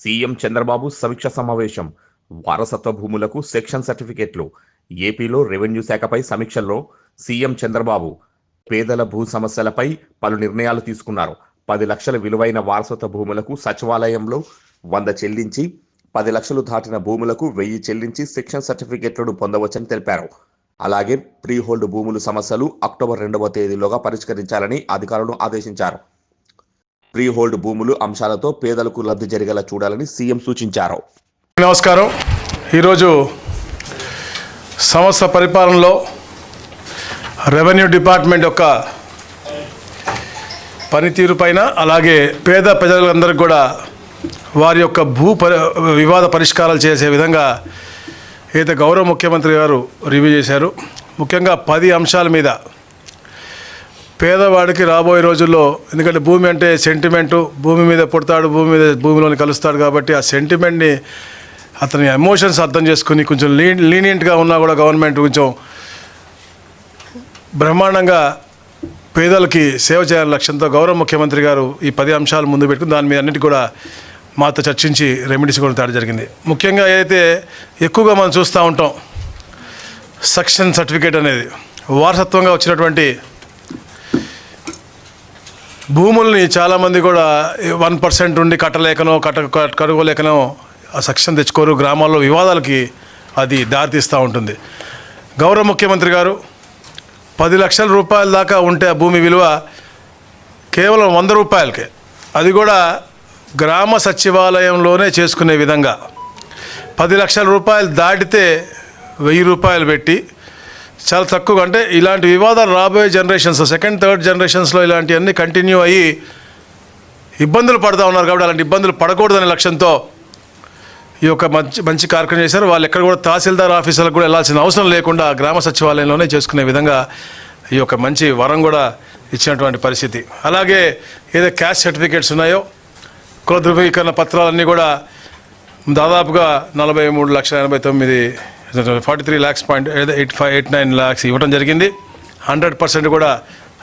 CM Chandrababu సమీక్ష సమావేశం. వారసత్వ భూములకు సెక్షన్ సర్టిఫికెట్లు. ఏపీలో రెవెన్యూ శాఖపై సమీక్షల్లో సీఎం చంద్రబాబు పేదల భూ సమస్యలపై పలు నిర్ణయాలు తీసుకున్నారు. పది లక్షల విలువైన వారసత్వ భూములకు సచివాలయంలో వంద చెల్లించి పది లక్షలు దాటిన భూములకు వెయ్యి చెల్లించి సెక్షన్ సర్టిఫికెట్లను పొందవచ్చని తెలిపారు. అలాగే ప్రీ హోల్డ్ భూములు సమస్యలు అక్టోబర్ రెండవ తేదీలోగా పరిష్కరించాలని అధికారులను ఆదేశించారు. ప్రీ హోల్డ్ భూములు అంశాలతో పేదలకు లబ్ధి జరిగేలా చూడాలని సీఎం సూచించారు. నమస్కారం. ఈరోజు సంస్థ పరిపాలనలో రెవెన్యూ డిపార్ట్మెంట్ యొక్క పనితీరు పైన అలాగే పేద ప్రజలందరికీ కూడా వారి యొక్క భూ పరి వివాద పరిష్కారాలు చేసే విధంగా ఏదైతే గౌరవ ముఖ్యమంత్రి గారు రివ్యూ చేశారు. ముఖ్యంగా పది అంశాల మీద పేదవాడికి రాబోయే రోజుల్లో ఎందుకంటే భూమి అంటే సెంటిమెంటు భూమి మీద పుడతాడు భూమి మీద భూమిలోని కలుస్తాడు కాబట్టి ఆ సెంటిమెంట్ని అతని ఎమోషన్స్ అర్థం చేసుకుని కొంచెం లీ లీనియంట్గా ఉన్నా కూడా గవర్నమెంట్ కొంచెం బ్రహ్మాండంగా పేదలకి సేవ చేయాలని లక్ష్యంతో గౌరవ ముఖ్యమంత్రి గారు ఈ పది అంశాలు ముందు పెట్టుకుని దాని మీద అన్నిటి కూడా మాతో చర్చించి రెమెడీస్ కూడా తేడా జరిగింది. ముఖ్యంగా ఏదైతే ఎక్కువగా మనం చూస్తూ ఉంటాం సక్షన్ సర్టిఫికేట్ అనేది వారసత్వంగా వచ్చినటువంటి భూముల్ని చాలామంది కూడా వన్ పర్సెంట్ ఉండి కట్టలేకనో కట్ట కడుగోలేకనో ఆ తెచ్చుకోరు. గ్రామాల్లో వివాదాలకి అది దారితీస్తూ ఉంటుంది. గౌరవ ముఖ్యమంత్రి గారు పది లక్షల రూపాయల దాకా ఉంటే ఆ భూమి విలువ కేవలం వంద రూపాయలకే. అది కూడా గ్రామ సచివాలయంలోనే చేసుకునే విధంగా. పది లక్షల రూపాయలు దాటితే వెయ్యి రూపాయలు పెట్టి చాలా తక్కువగా అంటే ఇలాంటి వివాదాలు రాబోయే జనరేషన్స్ సెకండ్ థర్డ్ జనరేషన్స్లో ఇలాంటివన్నీ కంటిన్యూ అయ్యి ఇబ్బందులు పడతా ఉన్నారు కాబట్టి అలాంటి ఇబ్బందులు పడకూడదనే లక్ష్యంతో ఈ యొక్క మంచి మంచి కార్యక్రమం చేశారు. వాళ్ళు ఎక్కడ కూడా తహసీల్దార్ ఆఫీసులకు కూడా వెళ్ళాల్సిన అవసరం లేకుండా గ్రామ సచివాలయంలోనే చేసుకునే విధంగా ఈ యొక్క మంచి వరం కూడా ఇచ్చినటువంటి పరిస్థితి. అలాగే ఏదో క్యాస్ట్ సర్టిఫికేట్స్ ఉన్నాయో కుల ధృవీకరణ పత్రాలన్నీ కూడా దాదాపుగా నలభై మూడు లక్షల ఎనభై తొమ్మిది forty three lakhs point eight five eight nine lakhs ఇవ్వడం జరిగింది. హండ్రెడ్ పర్సెంట్ కూడా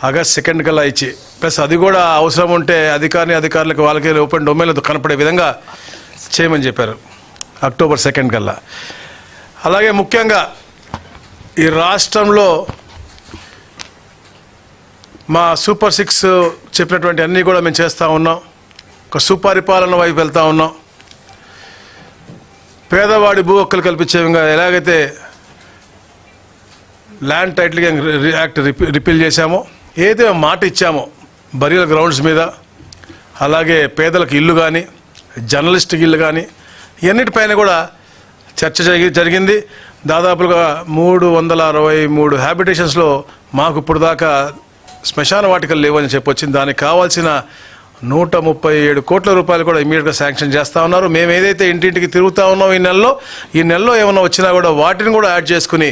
ఆగస్ట్ సెకండ్ కల్లా ఇచ్చి ప్లస్ అది కూడా అవసరం ఉంటే అధికారిని అధికారులకు వాళ్ళకి ఓపెన్ డొమైన్లో కనపడే విధంగా చేయమని చెప్పారు అక్టోబర్ సెకండ్ కల్లా. అలాగే ముఖ్యంగా ఈ రాష్ట్రంలో మా సూపర్ సిక్స్ చెప్పినటువంటి అన్నీ కూడా మేము చేస్తూ ఉన్నాం. ఒక సుపరిపాలన వైపు వెళ్తూ ఉన్నాం. పేదవాడి భూ హక్కులు కల్పించే విధంగా ఎలాగైతే ల్యాండ్ టైటిల్ యాక్ట్ రిపీల్ చేశామో ఏదైతే మాట ఇచ్చామో బరియల్ గ్రౌండ్స్ మీద అలాగే పేదలకు ఇల్లు కానీ జర్నలిస్ట్కి ఇల్లు కానీ ఇవన్నిటిపైన కూడా చర్చ జరిగి జరిగింది. దాదాపుగా మూడు వందల అరవై మూడు హ్యాబిటేషన్స్లో మాకు ఇప్పుడు దాకా శ్మశాన వాటికలు లేవని చెప్పొచ్చింది. దానికి కావాల్సిన నూట ముప్పై ఏడు కోట్ల రూపాయలు కూడా ఇమీడియట్గా శాంక్షన్ చేస్తూ ఉన్నారు. మేము ఏదైతే ఇంటింటికి తిరుగుతూ ఉన్నాం ఈ నెలలో ఈ నెలలో ఏమైనా వచ్చినా కూడా వాటిని కూడా యాడ్ చేసుకుని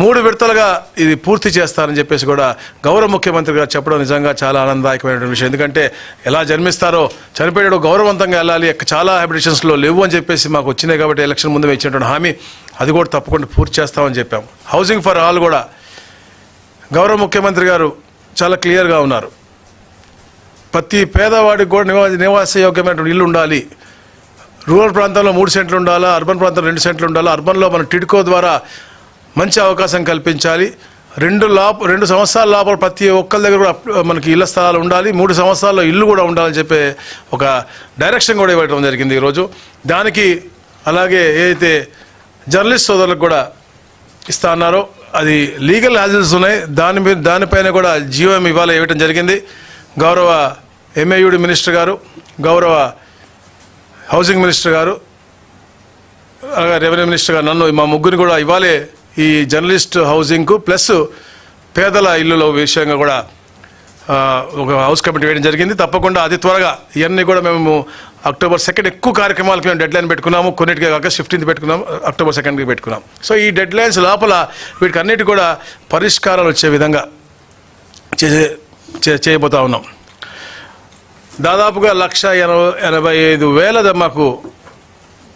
మూడు విడతలుగా ఇది పూర్తి చేస్తారని చెప్పేసి కూడా గౌరవ ముఖ్యమంత్రి గారు చెప్పడం నిజంగా చాలా ఆనందదాయకమైనటువంటి విషయం. ఎందుకంటే ఎలా జన్మిస్తారో చనిపోయాడు గౌరవవంతంగా వెళ్ళాలి చాలా హ్యాబిటేషన్స్లో లేవు అని చెప్పేసి మాకు వచ్చినాయి కాబట్టి ఎలక్షన్ ముందు ఇచ్చినటువంటి హామీ అది కూడా తప్పకుండా పూర్తి చేస్తామని చెప్పాం. హౌసింగ్ ఫర్ ఆల్ కూడా గౌరవ ముఖ్యమంత్రి గారు చాలా క్లియర్గా ఉన్నారు. ప్రతి పేదవాడికి కూడా నివాస నివాస యోగ్యమైనటువంటి ఇల్లు ఉండాలి. రూరల్ ప్రాంతంలో మూడు సెంట్లు ఉండాలా అర్బన్ ప్రాంతంలో రెండు సెంట్లు ఉండాలా అర్బన్లో మన టిడ్కో ద్వారా మంచి అవకాశం కల్పించాలి. రెండు లోప రెండు సంవత్సరాల లోపల ప్రతి ఒక్కరి దగ్గర కూడా మనకి ఇళ్ళ స్థలాలు ఉండాలి. మూడు సంవత్సరాల్లో ఇల్లు కూడా ఉండాలని చెప్పే ఒక డైరెక్షన్ కూడా ఇవ్వడం జరిగింది ఈరోజు. దానికి అలాగే ఏదైతే జర్నలిస్ట్ సోదరులకు కూడా ఇస్తా అన్నారో అది లీగల్ హాజల్స్ ఉన్నాయి. దాని మీద దానిపైన కూడా జీవోఎం ఇవాళ ఇవ్వటం జరిగింది. గౌరవ ఎంఏయుడి మినిస్టర్ గారు గౌరవ హౌసింగ్ మినిస్టర్ గారు రెవెన్యూ మినిస్టర్ గారు నన్ను మా ముగ్గురిని కూడా ఇవ్వాలి ఈ జర్నలిస్ట్ హౌసింగ్కు ప్లస్ పేదల ఇల్లుల విషయంగా కూడా ఒక హౌస్ కమిటీ వేయడం జరిగింది. తప్పకుండా అతి త్వరగా ఇవన్నీ కూడా మేము అక్టోబర్ సెకండ్ ఎక్కువ కార్యక్రమాలకి మేము డెడ్ లైన్ పెట్టుకున్నాము. కొన్నిటికే కాక ఫిఫ్టీన్త్ పెట్టుకున్నాం అక్టోబర్ సెకండ్కి పెట్టుకున్నాం సో ఈ డెడ్ లైన్స్ లోపల వీటికి అన్నిటి కూడా పరిష్కారాలు వచ్చే విధంగా చేసే చే- చేయబోతా ఉన్నాం. దాదాపుగా లక్ష ఎనభై ఎనభై ఐదు వేల మాకు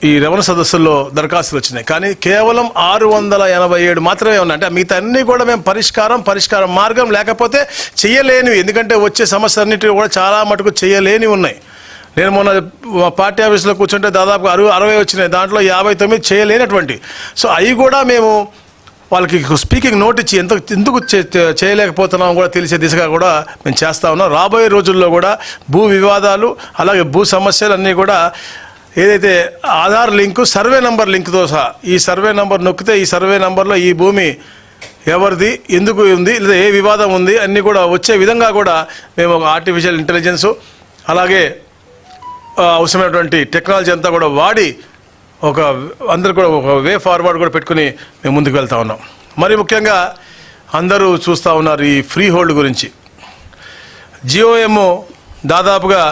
ఈ రమణ సదస్సుల్లో దరఖాస్తులు వచ్చినాయి. కానీ కేవలం ఆరు వందల ఎనభై ఏడు మాత్రమే ఉన్నాయి. అంటే మిగతా అన్నీ కూడా మేము పరిష్కారం పరిష్కార మార్గం లేకపోతే చేయలేనివి ఎందుకంటే వచ్చే సమస్య అన్నిటి కూడా చాలా మటుకు చేయలేనివి ఉన్నాయి. నేను మొన్న పార్టీ ఆఫీస్లో కూర్చుంటే దాదాపు అరవై అరవై వచ్చినాయి. దాంట్లో యాభై తొమ్మిది చేయలేనటువంటి సో అవి కూడా మేము వాళ్ళకి స్పీకింగ్ నోట్ ఇచ్చి ఎంత ఎందుకు చే- చేయలేకపోతున్నాం కూడా తెలిసే దిశగా కూడా మేము చేస్తా ఉన్నాం. రాబోయే రోజుల్లో కూడా భూ వివాదాలు అలాగే భూ సమస్యలు అన్నీ కూడా ఏదైతే ఆధార్ లింకు సర్వే నంబర్ లింక్తో సహా ఈ సర్వే నంబర్ నొక్కితే ఈ సర్వే నంబర్లో ఈ భూమి ఎవరిది ఎందుకు ఉంది లేదా ఏ వివాదం ఉంది అన్నీ కూడా వచ్చే విధంగా కూడా మేము ఒక ఆర్టిఫిషియల్ ఇంటెలిజెన్సు అలాగే అవసరమైనటువంటి టెక్నాలజీ అంతా కూడా వాడి ఒక అందరు కూడా ఒక వే ఫార్వర్డ్ కూడా పెట్టుకుని మేము ముందుకు వెళ్తా ఉన్నాం. మరి ముఖ్యంగా అందరూ చూస్తూ ఉన్నారు ఈ ఫ్రీ హోల్డ్ గురించి జియోఎమ్ దాదాపుగా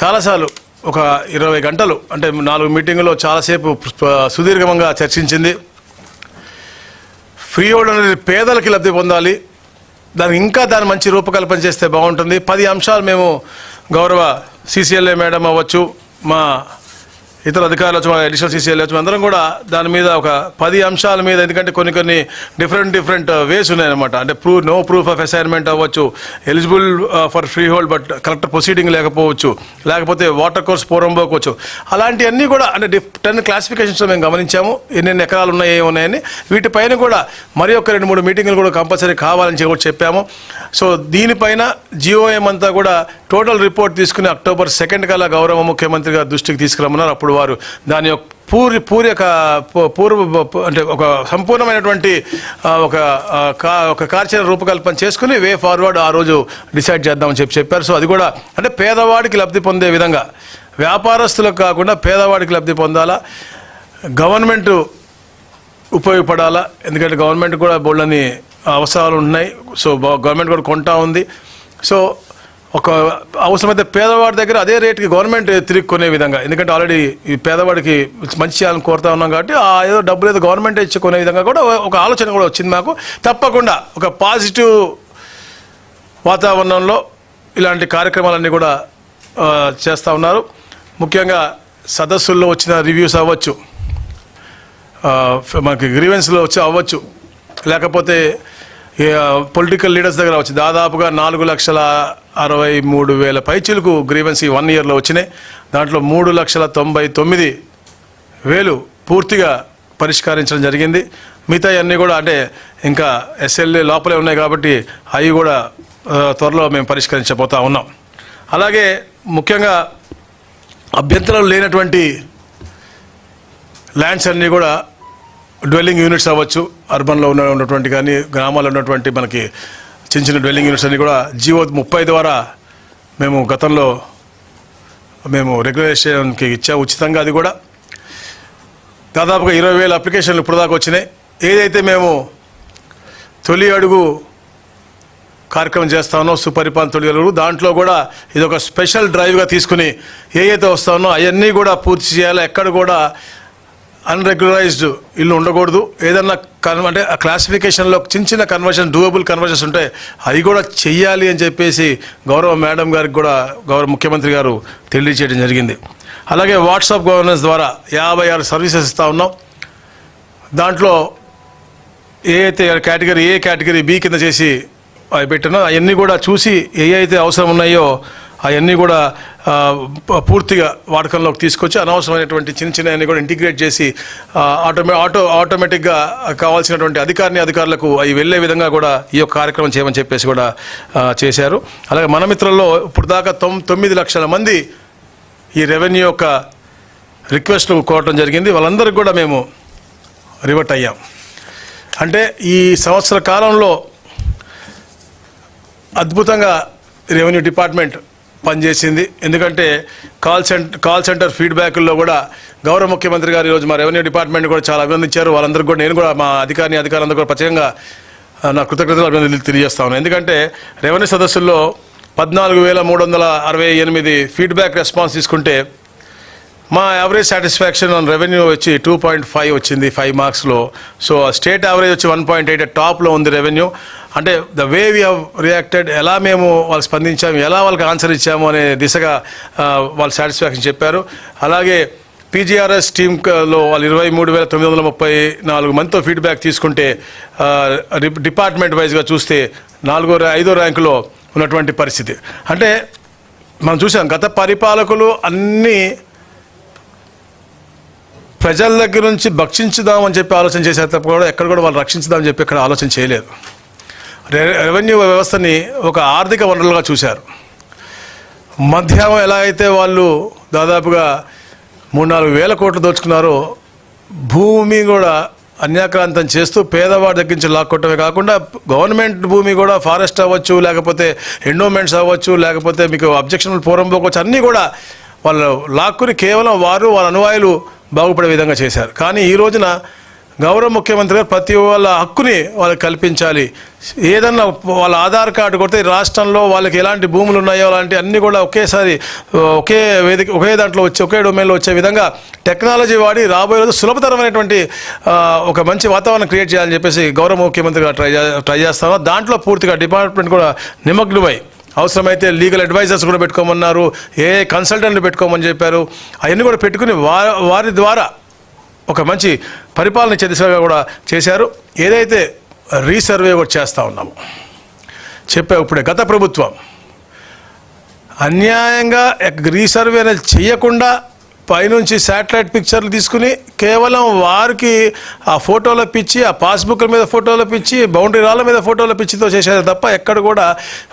చాలాసార్లు ఒక ఇరవై గంటలు అంటే నాలుగు మీటింగులో చాలాసేపు సుదీర్ఘంగా చర్చించింది. ఫ్రీ హోల్డ్ అనేది పేదలకి లబ్ధి పొందాలి. దానికి ఇంకా దాని మంచి రూపకల్పన చేస్తే బాగుంటుంది. పది అంశాలు మేము గౌరవ సీసీఎల్ఏ మేడం అవ్వచ్చు మా ఇతర అధికారులు వచ్చి అడిషనల్ సీసీఎల్ వచ్చి అందరం కూడా దాని మీద ఒక పది అంశాల మీద ఎందుకంటే కొన్ని కొన్ని డిఫరెంట్ డిఫరెంట్ వేస్ ఉన్నాయన్నమాట. అంటే proof no proof of assignment అవ్వచ్చు eligible for free hold but correct proceeding లేకపోవచ్చు లేకపోతే వాటర్ కోర్స్ పూర్వం పోవచ్చు అలాంటివన్నీ కూడా అంటే టెన్ క్లాసిఫికేషన్స్ మేము గమనించాము ఎన్నెన్ని ఎకరాలు ఉన్నాయి ఏమి ఉన్నాయని. వీటిపైన కూడా మరి ఒక రెండు మూడు మీటింగ్లు కూడా కంపల్సరీ కావాలని చెప్పి చెప్పాము. సో దీనిపైన జిఓఎం అంతా కూడా టోటల్ రిపోర్ట్ తీసుకుని అక్టోబర్ సెకండ్ కల్లా గౌరవ ముఖ్యమంత్రి గారి దృష్టికి తీసుకురమ్మన్నారు. అప్పుడు వారు దాని యొక్క పూర్వ పూర్వక పూర్వ అంటే ఒక సంపూర్ణమైనటువంటి ఒక ఒక కార్యాచరణ రూపకల్పన చేసుకుని వే ఫార్వర్డ్ ఆ రోజు డిసైడ్ చేద్దామని చెప్పి చెప్పారు. సో అది కూడా అంటే పేదవాడికి లబ్ధి పొందే విధంగా. వ్యాపారస్తులకు కాకుండా పేదవాడికి లబ్ధి పొందాలా? గవర్నమెంట్ ఉపయోగపడాలా? ఎందుకంటే గవర్నమెంట్ కూడా బోళ్ళని అవసరాలు ఉన్నాయి. సో గవర్నమెంట్ కూడా కొంటా ఉంది. సో ఒక అవసరమైతే పేదవాడి దగ్గర అదే రేటుకి గవర్నమెంట్ తిరిగి కొనే విధంగా. ఎందుకంటే ఆల్రెడీ ఈ పేదవాడికి మంచి చేయాలని కోరుతా ఉన్నాం కాబట్టి ఆ ఏదో డబ్బులు ఏదో గవర్నమెంట్ ఇచ్చి కొనే విధంగా కూడా ఒక ఆలోచన కూడా వచ్చింది మాకు. తప్పకుండా ఒక పాజిటివ్ వాతావరణంలో ఇలాంటి కార్యక్రమాలన్నీ కూడా చేస్తూ ఉన్నారు. ముఖ్యంగా సదస్సుల్లో వచ్చిన రివ్యూస్ అవ్వచ్చు. మనకి గ్రీవెన్స్లో వచ్చి అవ్వచ్చు. లేకపోతే పొలిటికల్ లీడర్స్ దగ్గర వచ్చి దాదాపుగా నాలుగు లక్షల అరవై మూడు వేల పైచీలకు గ్రీవెన్స్ ఈ వన్ ఇయర్లో వచ్చినాయి. దాంట్లో మూడు లక్షల తొంభై తొమ్మిది వేలు పూర్తిగా పరిష్కరించడం జరిగింది. మిగతా అన్నీ కూడా అంటే ఇంకా ఎస్ఎల్ఏ లోపలే ఉన్నాయి కాబట్టి అవి కూడా త్వరలో మేము పరిష్కరించబోతా ఉన్నాం. అలాగే ముఖ్యంగా అభ్యంతరం లేనటువంటి ల్యాండ్స్ అన్నీ కూడా డ్వెల్లింగ్ యూనిట్స్ అవ్వచ్చు అర్బన్లో ఉన్న ఉన్నటువంటి కానీ గ్రామాల్లో ఉన్నటువంటి మనకి చిన్న చిన్న డ్వెల్లింగ్ యూనిట్స్ అన్నీ కూడా జియో ముప్పై ద్వారా మేము గతంలో మేము రెగ్యులేషన్కి ఇచ్చా ఉచితంగా అది కూడా. దాదాపుగా ఇరవై వేల అప్లికేషన్లు ఇప్పుడు దాకా వచ్చినాయి. ఏదైతే మేము తొలి అడుగు కార్యక్రమం చేస్తానో సుపరిపాలన తొలి అడుగు దాంట్లో కూడా ఇది ఒక స్పెషల్ డ్రైవ్గా తీసుకుని ఏ అయితే వస్తానో అవన్నీ కూడా పూర్తి చేయాలి ఎక్కడ కూడా అన్రెగ్యులరైజ్డ్ ఇల్లు ఉండకూడదు. ఏదన్నా కన్ అంటే ఆ క్లాసిఫికేషన్లో చిన్న చిన్న కన్వర్షన్ డూయబుల్ కన్వర్షన్స్ ఉంటాయి అవి కూడా చెయ్యాలి అని చెప్పేసి గౌరవ మేడం గారికి కూడా గౌరవ ముఖ్యమంత్రి గారు తెలియచేయడం జరిగింది. అలాగే వాట్సాప్ గవర్నెన్స్ ద్వారా యాభై ఆరు సర్వీసెస్ ఇస్తూ ఉన్నాం. దాంట్లో ఏ అయితే కేటగిరీ ఏ కేటగిరీ బి కింద చేసి అవి పెట్టినా అవన్నీ కూడా చూసి ఏ అయితే అవసరం ఉన్నాయో అవన్నీ కూడా ప- పూర్తిగా వాడకంలోకి తీసుకొచ్చి అనవసరమైనటువంటి చిన్న చిన్న అన్ని కూడా ఇంటిగ్రేట్ చేసి ఆటోమే ఆటో ఆటోమేటిక్గా కావాల్సినటువంటి అధికారిని అధికారులకు అవి వెళ్ళే విధంగా కూడా ఈ యొక్క కార్యక్రమం చేయమని చెప్పేసి కూడా చేశారు. అలాగే మన మిత్రుల్లో ఇప్పుడు దాకా తొమ్ తొమ్మిది లక్షల మంది ఈ రెవెన్యూ యొక్క రిక్వెస్ట్లు కోరటం జరిగింది. వాళ్ళందరికీ కూడా మేము రివర్ట్ అయ్యాం. అంటే ఈ సంవత్సర కాలంలో అద్భుతంగా రెవెన్యూ డిపార్ట్మెంట్ పనిచేసింది. ఎందుకంటే కాల్ సెంటర్ కాల్ సెంటర్ ఫీడ్బ్యాక్ల్లో కూడా గౌరవ ముఖ్యమంత్రి గారు ఈరోజు మా రెవెన్యూ డిపార్ట్మెంట్ కూడా చాలా అభినందించారు. వాళ్ళందరికీ కూడా నేను కూడా మా అధికారిని అధికారులందరూ కూడా ప్రత్యేకంగా నా కృతజ్ఞతలు అభినందనలు తెలియజేస్తా ఉన్నాను. ఎందుకంటే రెవెన్యూ సదస్సుల్లో పద్నాలుగు వేల మూడు వందల అరవై ఎనిమిది ఫీడ్బ్యాక్ రెస్పాన్స్ తీసుకుంటే మా యావరేజ్ సాటిస్ఫాక్షన్ ఆన్ రెవెన్యూ వచ్చి టూ పాయింట్ ఫైవ్ వచ్చింది ఫైవ్ మార్క్స్లో సో స్టేట్ యావరేజ్ వచ్చి వన్ పాయింట్ ఎయిట్ టాప్లో ఉంది రెవెన్యూ అంటే the way we have reacted ఎలా మేము వాళ్ళు స్పందించాము ఎలా వాళ్ళకి ఆన్సర్ ఇచ్చాము అనే దిశగా వాళ్ళు సాటిస్ఫాక్షన్ చెప్పారు. అలాగే పీజీఆర్ఎస్ టీంలో వాళ్ళు ఇరవై మూడు వేల తొమ్మిది వందల ముప్పై నాలుగు మందితో ఫీడ్బ్యాక్ తీసుకుంటే డిపార్ట్మెంట్ వైజ్గా చూస్తే నాలుగో ఐదో ర్యాంకులో ఉన్నటువంటి పరిస్థితి. అంటే మనం చూసాం గత పరిపాలకులు అన్నీ ప్రజల దగ్గర నుంచి భక్షించుదామని చెప్పి ఆలోచన చేశారు తప్ప కూడా ఎక్కడ కూడా వాళ్ళు రక్షించుదామని చెప్పి ఎక్కడ ఆలోచన చేయలేదు. రె- రెవెన్యూ వ్యవస్థని ఒక ఆర్థిక వనరులుగా చూశారు. మధ్యాహ్నం ఎలా అయితే వాళ్ళు దాదాపుగా మూడు నాలుగు వేల కోట్లు దోచుకున్నారో భూమి కూడా అన్యాక్రాంతం చేస్తూ పేదవాడి దగ్గర నుంచి లాక్కొట్టమే కాకుండా గవర్నమెంట్ భూమి కూడా ఫారెస్ట్ అవ్వచ్చు లేకపోతే ఎండోమెంట్స్ అవ్వచ్చు లేకపోతే మీకు అబ్జెక్షన్ పూర్వం పోవచ్చు అన్నీ కూడా వాళ్ళు లాక్కుని కేవలం వారు వాళ్ళ అనువాయులు బాగుపడే విధంగా చేశారు. కానీ ఈ రోజున గౌరవ ముఖ్యమంత్రి గారు ప్రతి వాళ్ళ హక్కుని వాళ్ళకి కల్పించాలి. ఏదన్నా వాళ్ళ ఆధార్ కార్డు కొడితే రాష్ట్రంలో వాళ్ళకి ఎలాంటి భూములు ఉన్నాయో అలాంటి అన్నీ కూడా ఒకేసారి ఒకే వేదిక ఒకే దాంట్లో వచ్చి ఒకే డొమైన్లో వచ్చే విధంగా టెక్నాలజీ వాడి రాబోయే రోజు సులభతరమైనటువంటి ఒక మంచి వాతావరణం క్రియేట్ చేయాలని చెప్పేసి గౌరవ ముఖ్యమంత్రి గారు ట్రై చే- ట్రై చేస్తాను దాంట్లో పూర్తిగా డిపార్ట్మెంట్ కూడా నిమగ్నమై అవసరమైతే లీగల్ అడ్వైజర్స్ కూడా పెట్టుకోమన్నారు ఏ కన్సల్టెంట్లు పెట్టుకోమని చెప్పారు. అవన్నీ కూడా పెట్టుకుని వారి ద్వారా ఒక మంచి పరిపాలన ఇచ్చే కూడా చేశారు. ఏదైతే రీసర్వే కూడా చేస్తూ ఉన్నాము చెప్పా ఇప్పుడే గత ప్రభుత్వం. అన్యాయంగా రీసర్వే అనేది చేయకుండా పైనుంచి శాటిలైట్ పిక్చర్లు తీసుకుని కేవలం వారికి ఆ ఫోటోల పిచ్చి ఆ పాస్బుక్ల మీద ఫోటోల పిచ్చి బౌండరీ రాళ్ళ మీద ఫోటోల పిచ్చితో చేసేది తప్ప ఎక్కడ కూడా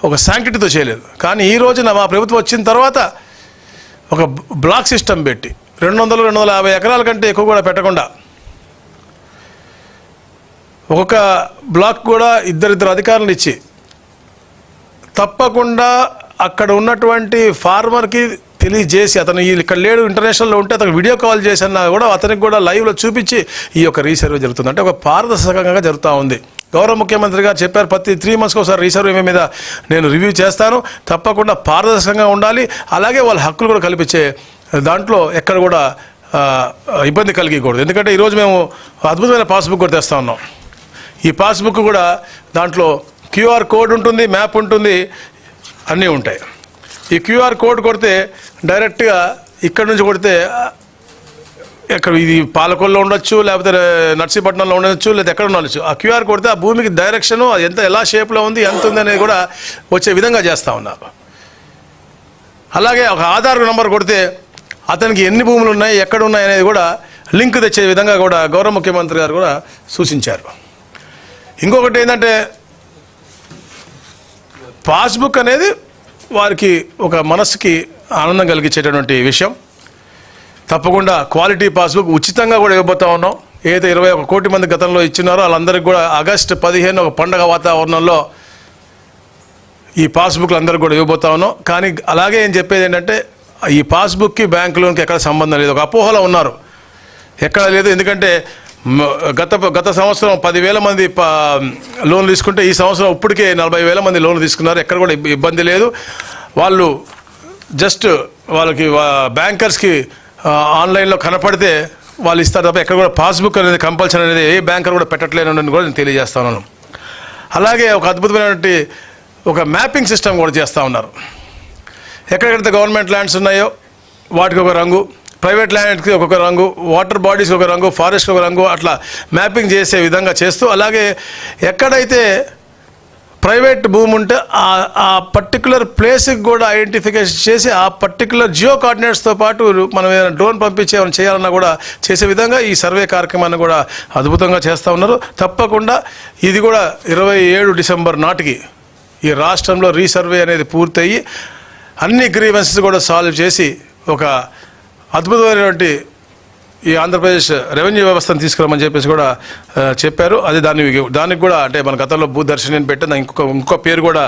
ఒక శాంక్టిటీతో చేయలేదు. కానీ ఈ రోజున మా ప్రభుత్వం వచ్చిన తర్వాత ఒక బ్లాక్ సిస్టమ్ పెట్టి రెండు వందలు రెండు వందల యాభై ఎకరాల కంటే ఎక్కువ కూడా పెట్టకుండా ఒక్కొక్క బ్లాక్ కూడా ఇద్దరిద్దరు అధికారులు ఇచ్చి తప్పకుండా అక్కడ ఉన్నటువంటి ఫార్మర్కి తెలియజేసి అతను ఈ ఇక్కడ లేడు ఇంటర్నేషనల్లో ఉంటే అతను వీడియో కాల్ చేసినా కూడా అతనికి కూడా లైవ్లో చూపించి ఈ యొక్క రీసర్వే జరుగుతుంది. అంటే ఒక పారదర్శకంగా జరుగుతూ ఉంది. గౌరవ ముఖ్యమంత్రి గారు చెప్పారు ప్రతి త్రీ మంత్స్కి ఒకసారి రీసర్వే మీద నేను రివ్యూ చేస్తాను. తప్పకుండా పారదర్శకంగా ఉండాలి. అలాగే వాళ్ళ హక్కులు కూడా కల్పించే దాంట్లో ఎక్కడ కూడా ఇబ్బంది కలిగకూడదు. ఎందుకంటే ఈరోజు మేము అద్భుతమైన పాస్బుక్ కూడా తెస్తా ఉన్నాం. ఈ పాస్బుక్ కూడా దాంట్లో క్యూఆర్ కోడ్ ఉంటుంది మ్యాప్ ఉంటుంది అన్నీ ఉంటాయి. ఈ క్యూఆర్ కోడ్ కొడితే డైరెక్ట్గా ఇక్కడ నుంచి కొడితే ఎక్కడ ఇది పాలకొల్లో ఉండొచ్చు లేకపోతే నర్సీపట్నంలో ఉండొచ్చు లేదా ఎక్కడ ఉండొచ్చు. ఆ క్యూఆర్ కొడితే ఆ భూమికి డైరెక్షన్ అది ఎంత ఎలా షేప్లో ఉంది ఎంత ఉంది అనేది కూడా వచ్చే విధంగా చేస్తూ ఉన్నారు. అలాగే ఒక ఆధార్ నెంబర్ కొడితే అతనికి ఎన్ని భూములు ఉన్నాయి ఎక్కడ ఉన్నాయి అనేది కూడా లింక్ తెచ్చే విధంగా కూడా గౌరవ ముఖ్యమంత్రి గారు కూడా సూచించారు. ఇంకొకటి ఏంటంటే పాస్బుక్ అనేది వారికి ఒక మనసుకి ఆనందం కలిగించేటటువంటి విషయం. తప్పకుండా క్వాలిటీ పాస్బుక్ ఉచితంగా కూడా ఇవ్వబోతా ఉన్నాం. ఏదైతే ఇరవై ఒక కోటి మంది గతంలో ఇచ్చినారో వాళ్ళందరికీ కూడా ఆగస్టు పదిహేను ఒక పండగ వాతావరణంలో ఈ పాస్బుక్లు అందరికి కూడా ఇవ్వబోతా ఉన్నాం. కానీ అలాగే ఏం చెప్పేది ఏంటంటే ఈ పాస్బుక్కి బ్యాంక్ లోన్కి ఎక్కడ సంబంధం లేదు. ఒక అపోహలో ఉన్నారు. ఎక్కడ లేదు. ఎందుకంటే గత గత సంవత్సరం పదివేల మంది ప- లోన్లు తీసుకుంటే ఈ సంవత్సరం ఇప్పటికే నలభై వేల మంది లోన్లు తీసుకున్నారు. ఎక్కడ కూడా ఇబ్బంది లేదు. వాళ్ళు జస్ట్ వాళ్ళకి బ్యాంకర్స్కి ఆన్లైన్లో కనపడితే వాళ్ళు ఇస్తారు తప్ప ఎక్కడ కూడా పాస్బుక్ అనేది కంపల్సరీ అనేది ఏ బ్యాంకర్ కూడా పెట్టట్లేను కూడా నేను తెలియజేస్తున్నాను అలాగే ఒక అద్భుతమైనటువంటి ఒక మ్యాపింగ్ సిస్టమ్ కూడా చేస్తూ ఉన్నారు. ఎక్కడెక్కడైతే గవర్నమెంట్ ల్యాండ్స్ ఉన్నాయో వాటికి ఒక రంగు ప్రైవేట్ ల్యాండ్కి ఒక్కొక్క రంగు వాటర్ బాడీస్కి ఒక రంగు ఫారెస్ట్కి ఒక రంగు అట్లా మ్యాపింగ్ చేసే విధంగా చేస్తూ అలాగే ఎక్కడైతే ప్రైవేట్ భూమి ఉంటే ఆ ఆ పర్టికులర్ ప్లేస్కి కూడా ఐడెంటిఫికేషన్ చేసి ఆ పర్టికులర్ జియో కోఆర్డినేట్స్తో పాటు మనం ఏదైనా డ్రోన్ పంపించి ఏమైనా చేయాలన్నా కూడా చేసే విధంగా ఈ సర్వే కార్యక్రమాన్ని కూడా అద్భుతంగా చేస్తూ ఉన్నారు. తప్పకుండా ఇది కూడా ఇరవై ఏడు డిసెంబర్ నాటికి ఈ రాష్ట్రంలో రీసర్వే అనేది పూర్తయి అన్ని గ్రీవెన్సెస్ కూడా సాల్వ్ చేసి ఒక అద్భుతమైనటువంటి ఈ ఆంధ్రప్రదేశ్ రెవెన్యూ వ్యవస్థను తీసుకురామని చెప్పేసి కూడా చెప్పారు. అది దాన్ని దానికి కూడా అంటే మన గతంలో భూదర్శిని అని పెట్టి దానికి ఇంకొక ఇంకో పేరు కూడా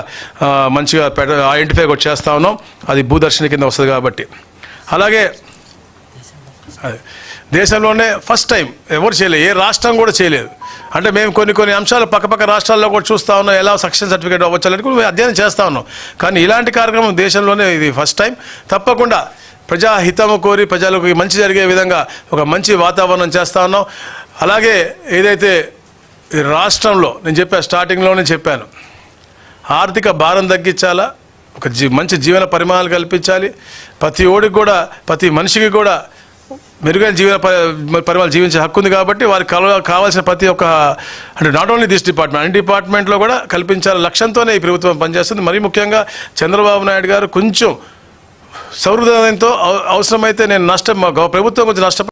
మంచిగా పెడ ఐడెంటిఫై కూడా చేస్తా ఉన్నాం. అది భూదర్శిని కింద వస్తుంది కాబట్టి. అలాగే దేశంలోనే ఫస్ట్ టైం ఎవరు చేయలేదు ఏ రాష్ట్రం కూడా చేయలేదు. అంటే మేము కొన్ని కొన్ని అంశాలు పక్కపక్క రాష్ట్రాల్లో కూడా చూస్తూ ఉన్నాం ఎలా సక్సెస్ సర్టిఫికేట్ అవ్వచ్చాలని కూడా మేము అధ్యయనం చేస్తూ ఉన్నాం. కానీ ఇలాంటి కార్యక్రమం దేశంలోనే ఇది ఫస్ట్ టైం. తప్పకుండా ప్రజాహితము కోరి ప్రజలకు మంచి జరిగే విధంగా ఒక మంచి వాతావరణం చేస్తా ఉన్నాం. అలాగే ఏదైతే రాష్ట్రంలో నేను చెప్పా స్టార్టింగ్లోనే చెప్పాను ఆర్థిక భారం తగ్గించాలా? ఒక జీ మంచి జీవన పరిమాణాలు కల్పించాలి. ప్రతి ఓడికి కూడా ప్రతి మనిషికి కూడా మెరుగైన జీవన పరిమాణాలు జీవించే హక్కు ఉంది కాబట్టి వారికి కల- కావాల్సిన ప్రతి ఒక్క అంటే నాట్ ఓన్లీ దిస్ డిపార్ట్మెంట్ అన్ని డిపార్ట్మెంట్లో కూడా కల్పించాలి లక్ష్యంతోనే ఈ ప్రభుత్వం పనిచేస్తుంది. మరీ ముఖ్యంగా చంద్రబాబు నాయుడు గారు కొంచెం సౌహృదయంతో అవసరమైతే నేను నష్టం ప్రభుత్వం కొంచెం నష్టం